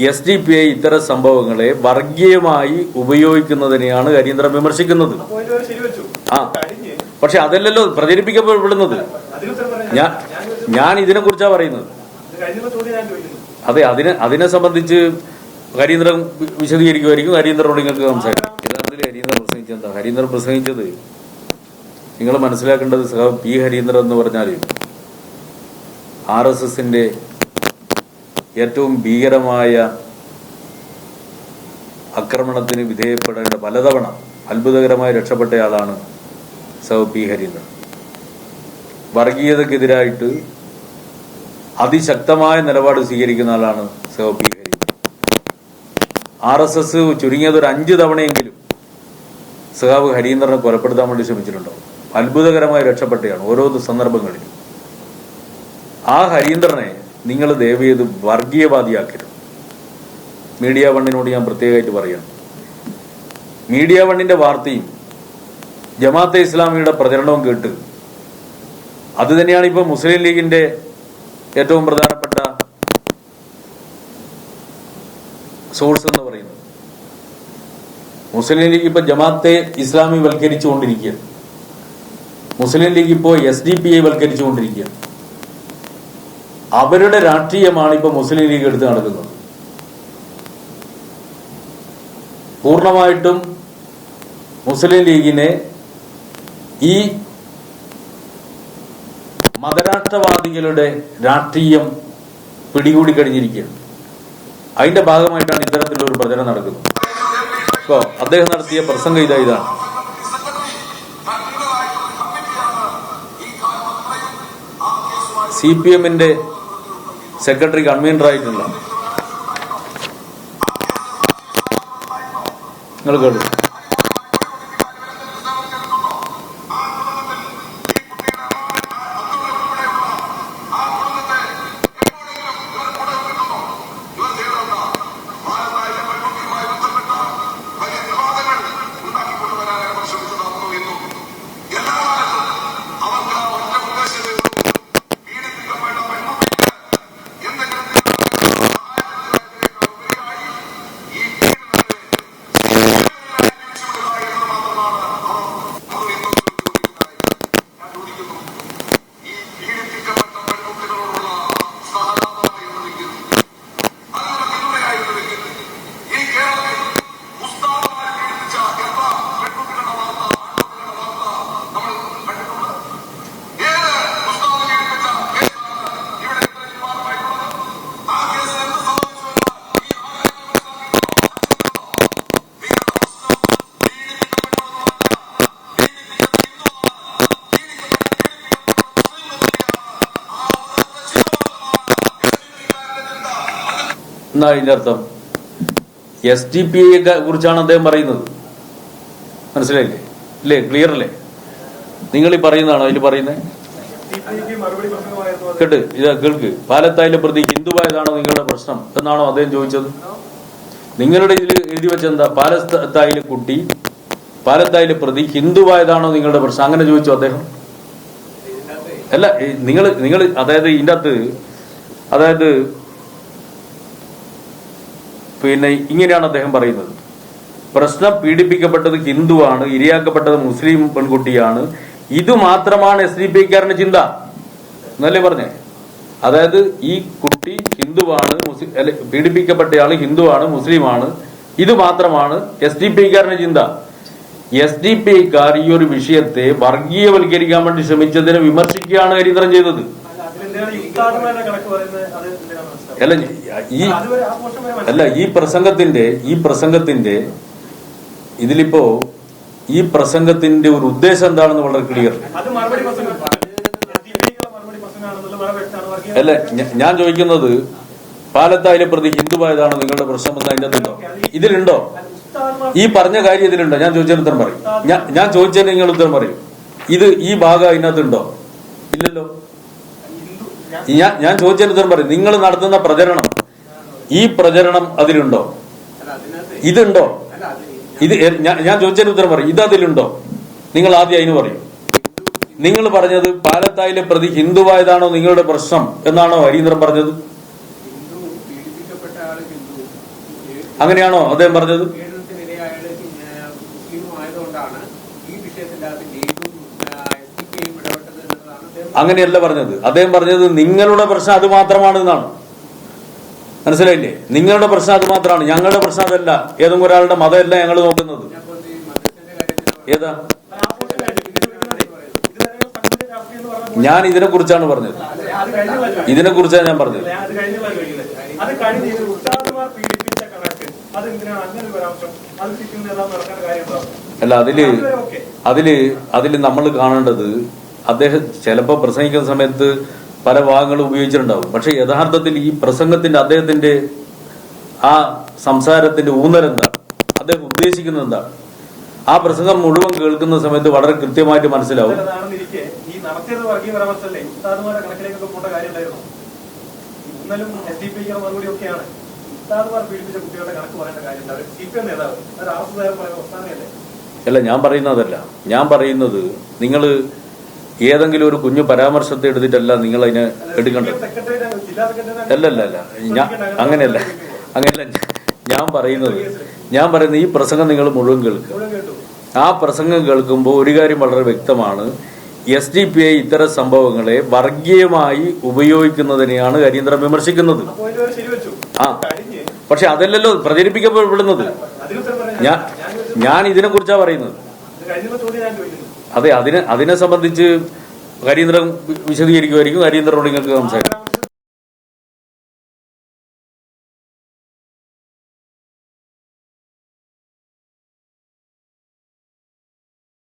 S D P I ഇത്തരം സംഭവങ്ങളെ വർഗീയമായി ഉപയോഗിക്കുന്നതിനെയാണ് ഹരീന്ദ്രൻ വിമർശിക്കുന്നത്. ആ. പക്ഷെ അതല്ലല്ലോ പ്രചരിപ്പിക്കപ്പെടുന്നത്. ഞാൻ ഞാൻ ഇതിനെ കുറിച്ചാണ് പറയുന്നത് അതെ അതിനെ അതിനെ സംബന്ധിച്ച് ഹരീന്ദ്രൻ വിശദീകരിക്കുമായിരിക്കും. ഹരീന്ദ്രനോട് നിങ്ങൾക്ക് സംസാരിക്കും. യഥാർത്ഥത്തിൽ ഹരീന്ദ്രൻ പ്രസംഗിച്ചത് എന്താ? ഹരീന്ദ്രൻ പ്രസംഗിച്ചത് നിങ്ങൾ മനസ്സിലാക്കേണ്ടത് സഹ പി ഹരീന്ദ്രൻ എന്ന് പറഞ്ഞാൽ ആർ എസ് എസിന്റെ ഏറ്റവും ഭീകരമായ ആക്രമണത്തിന് വിധേയപ്പെടേണ്ട പലതവണ അത്ഭുതകരമായി രക്ഷപ്പെട്ടയാളാണ് സൗ പി ഹരീന്ദ്രൻ. വർഗീയതക്കെതിരായിട്ട് അതിശക്തമായ നിലപാട് സ്വീകരിക്കുന്ന ആളാണ് സൗ P Harindran. R S S ചുരുങ്ങിയത് ഒരു അഞ്ച് തവണയെങ്കിലും സഹാബ് ഹരീന്ദ്രനെ കൊലപ്പെടുത്താൻ വേണ്ടി ശ്രമിച്ചിട്ടുണ്ടാവും അത്ഭുതകരമായി രക്ഷപ്പെട്ടയാണ് ഓരോ സന്ദർഭങ്ങളിലും. ആ ഹരീന്ദ്രനെ നിങ്ങൾ ദയവ് ചെയ്ത് വർഗീയവാദിയാക്കരുത്. മീഡിയ വണ്ണിനോട് ഞാൻ പ്രത്യേകമായിട്ട് പറയണം. മീഡിയ വണ്ണിന്റെ വാർത്തയും ജമാഅത്തെ ഇസ്ലാമിയുടെ പ്രചരണവും കേട്ട് അത് തന്നെയാണ് ഇപ്പൊ മുസ്ലിം ലീഗിന്റെ ഏറ്റവും പ്രധാനപ്പെട്ട സോഴ്സ് എന്ന് പറയുന്നത്. മുസ്ലിം ലീഗ് ഇപ്പൊ ജമാഅത്തെ ഇസ്ലാമി വൽക്കരിച്ചുകൊണ്ടിരിക്കുകയാണ്. മുസ്ലിം ലീഗ് ഇപ്പോൾ എസ് ഡി പി ഐ വൽക്കരിച്ചുകൊണ്ടിരിക്കുകയാണ്. അവരുടെ രാഷ്ട്രീയമാണ് ഇപ്പൊ മുസ്ലിം ലീഗ് എടുത്ത് നടക്കുന്നത്. പൂർണമായിട്ടും മുസ്ലിം ലീഗിനെ ഈ മതരാഷ്ട്രവാദികളുടെ രാഷ്ട്രീയം പിടികൂടി കഴിഞ്ഞിരിക്കുകയാണ്. അതിന്റെ ഭാഗമായിട്ടാണ് ഇത്തരത്തിലുള്ള ഒരു പ്രചരണം നടക്കുന്നത്. ഇപ്പോ അദ്ദേഹം നടത്തിയ പ്രസംഗം ഇതാ ഇതാണ്. സി പി എമ്മിന്റെ സെക്രട്ടറി കൺവീനർ ആയിട്ടുള്ള നിങ്ങൾ കേട്ടു എന്നാ അതിന്റെ അർത്ഥം? എസ് ഡി പി ഐയെ കുറിച്ചാണ് അദ്ദേഹം പറയുന്നത്. മനസ്സിലായില്ലേ? ഇല്ലേ? ക്ലിയർ അല്ലേ? നിങ്ങൾ ഈ പറയുന്നതാണോ? അതിൽ പറയുന്നത് കേട്ട് ഇത് കേൾക്ക്. പാലത്തായിലെ പ്രതി ഹിന്ദുവായതാണോ നിങ്ങളുടെ പ്രശ്നം? എന്നാണോ അദ്ദേഹം ചോദിച്ചത്? നിങ്ങളുടെ ഇതിൽ എഴുതി വെച്ച എന്താ? പാലത്തായിലെ കുട്ടി പാലത്തായിലെ പ്രതി ഹിന്ദുവായതാണോ നിങ്ങളുടെ പ്രശ്നം? അങ്ങനെ ചോദിച്ചു അദ്ദേഹം. അല്ല നിങ്ങൾ നിങ്ങൾ അതായത് ഇതിന്റെ അകത്ത് അതായത് പിന്നെ ഇങ്ങനെയാണ് അദ്ദേഹം പറയുന്നത്. പ്രശ്നം പീഡിപ്പിക്കപ്പെട്ടത് ഹിന്ദുവാണ് ഇരയാക്കപ്പെട്ടത് മുസ്ലിം പെൺകുട്ടിയാണ്. ഇത് മാത്രമാണ് എസ് ഡി പി ഐക്കാരന്റെ ചിന്ത. എന്നല്ലേ പറഞ്ഞേ? അതായത് ഈ കുട്ടി ഹിന്ദുവാണ് മുസ്ലിം അല്ലെ പീഡിപ്പിക്കപ്പെട്ടയാൾ ഹിന്ദുവാണ് മുസ്ലിമാണ്. ഇത് മാത്രമാണ് എസ് ഡി പി ഐക്കാരന്റെ ചിന്ത. എസ് ഡി പി ഐക്കാർ ഈ ഒരു വിഷയത്തെ വർഗീയവൽക്കരിക്കാൻ വേണ്ടി ശ്രമിച്ചതിനെ വിമർശിക്കുകയാണ് ഹരീന്ദ്രൻ ചെയ്തത്. അല്ല, ഈ അല്ല ഈ പ്രസംഗത്തിന്റെ ഈ പ്രസംഗത്തിന്റെ ഇതിലിപ്പോ ഈ പ്രസംഗത്തിന്റെ ഒരു ഉദ്ദേശം എന്താണെന്ന് വളരെ ക്ലിയർ അല്ല ഞാൻ ചോദിക്കുന്നത് പാലത്തായിലെ പ്രതി ഹിന്ദുവായതാണോ നിങ്ങളുടെ പ്രശ്നം എന്ന് അതിന്റെ അകത്തുണ്ടോ ഇതിലുണ്ടോ? ഈ പറഞ്ഞ കാര്യം ഇതിലുണ്ടോ? ഞാൻ ചോദിച്ചതിന് ഉത്തരം പറയും. ഞാൻ ചോദിച്ചതിന് നിങ്ങൾ ഉത്തരം പറയും. ഇത് ഈ ഭാഗം അതിനകത്തുണ്ടോ ഇല്ലല്ലോ. ഞാൻ ഞാൻ ചോദിച്ചതിന് ഉത്തരം പറയും നിങ്ങൾ നടത്തുന്ന പ്രചരണം ഈ പ്രചരണം അതിലുണ്ടോ? ഇതുണ്ടോ? ഇത് ഞാൻ ചോദിച്ചതിന് ഉത്തരം പറയും ഇത് അതിലുണ്ടോ? നിങ്ങൾ ആദ്യം അതിന് പറയും. നിങ്ങൾ പറഞ്ഞത് പാലത്തായിലെ പ്രതി ഹിന്ദുവായതാണോ നിങ്ങളുടെ പ്രശ്നം എന്നാണോ ഹരീന്ദ്രൻ പറഞ്ഞത്? അങ്ങനെയാണോ അദ്ദേഹം പറഞ്ഞത് പീഡനത്തിനിരയായത് മുസ്ലിമും ആയതുകൊണ്ടാണ് ഈ വിഷയത്തിന്റെ അകത്ത് ലീഗും എസ് ഡി പിയും ഇടപെട്ടത് എന്നുള്ളതാണ് അദ്ദേഹം അങ്ങനെയല്ല പറഞ്ഞത്. അദ്ദേഹം പറഞ്ഞത് നിങ്ങളുടെ പ്രശ്നം അത് മാത്രമാണ് എന്നാണ് മനസ്സിലായില്ലേ? നിങ്ങളുടെ പ്രശ്നം അത് മാത്രമാണ്. ഞങ്ങളുടെ പ്രശ്നം അതല്ല. ഏതെങ്കിലും ഒരാളുടെ മതമല്ല ഞങ്ങൾ നോക്കുന്നത്. ഏതാ? ഞാൻ ഇതിനെ കുറിച്ചാണ് പറഞ്ഞത്. ഇതിനെ കുറിച്ചാണ് ഞാൻ പറഞ്ഞത്. അല്ല അതിൽ അതിൽ അതിൽ നമ്മൾ കാണേണ്ടത് അദ്ദേഹം ചിലപ്പോൾ പ്രസംഗിക്കുന്ന സമയത്ത് പല ഭാഗങ്ങളും ഉപയോഗിച്ചിട്ടുണ്ടാവും. പക്ഷെ യഥാർത്ഥത്തിൽ ഈ പ്രസംഗത്തിന്റെ അദ്ദേഹത്തിന്റെ ആ സംസാരത്തിന്റെ ഊന്നൽ എന്താണ്? അദ്ദേഹം ഉദ്ദേശിക്കുന്നത് എന്താണ്? ആ പ്രസംഗം മുഴുവൻ കേൾക്കുന്ന സമയത്ത് വളരെ കൃത്യമായിട്ട് മനസ്സിലാവും. ഇന്നലും എസ് ഡി പി മറുപടി ഒക്കെയാണ്. ഉസ്താദുമാർ പീഡിപ്പിച്ച കുട്ടികളുടെ കണക്ക് പറയേണ്ട കാര്യം അവർ സി പി എം നേതാവ്. ഒരു ആർ എസ് നേതാവ് പറയുന്ന പ്രസ്ഥാനമല്ലേ അല്ല ഞാൻ പറയുന്നതല്ല. ഞാൻ പറയുന്നത് നിങ്ങൾ ഏതെങ്കിലും ഒരു കുഞ്ഞു പരാമർശത്തെ എടുത്തിട്ടല്ല നിങ്ങൾ അതിനെ എടുക്കേണ്ടത്. അല്ലല്ല അല്ല ഞാൻ അങ്ങനെയല്ല അങ്ങനെയല്ല ഞാൻ പറയുന്നത് ഞാൻ പറയുന്നത് ഈ പ്രസംഗം നിങ്ങൾ മുഴുവൻ കേൾക്കുക. ആ പ്രസംഗം കേൾക്കുമ്പോൾ ഒരു കാര്യം വളരെ വ്യക്തമാണ്. എസ് ഡി പി ഐ ഇത്തരം സംഭവങ്ങളെ വർഗീയമായി ഉപയോഗിക്കുന്നതിനെയാണ് ഹരീന്ദ്രൻ വിമർശിക്കുന്നത്. ആ പക്ഷെ അതല്ലല്ലോ പ്രചരിപ്പിക്കപ്പെടുന്നത്. ഞാൻ ഞാൻ ഇതിനെ കുറിച്ചാണ് പറയുന്നത്. അതെ അതിനെ അതിനെ സംബന്ധിച്ച് ഹരീന്ദ്രൻ വിശദീകരിക്കുമായിരിക്കും. ഹരീന്ദ്രനോട് നിങ്ങൾക്ക് സംസാരിക്കും.